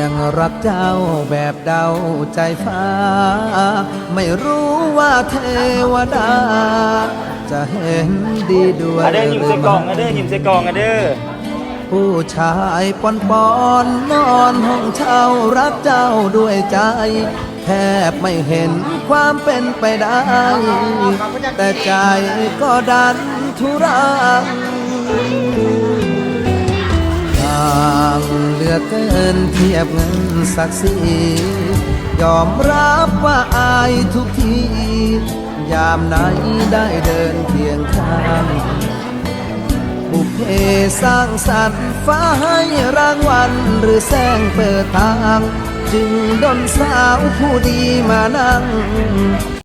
ยังรักเจ้าแบบเดาใจฟ้า ไม่รู้ว่าเทวดา จะเห็นดีด้วยอะเด้อยิ้มใส่กล่องอะเด้อยิ้มใส่กล่องอะเด้อผู้ชายปอนปอนนอนห้องเช่ารักเจ้าด้วยใจ แทบไม่เห็นความเป็นไปได้ แต่ใจก็ดันทุรัง ลือเกินเทียบเงินศักดิ์ศรียอมรับว่าอายทุกที ยามไหนได้เดินเคียงข้างบุพเพสร้างสรรค์ฟ้าให้รางวัลหรือแสงเปิดทาง จึงดนสาวผู้ดีมานั่ง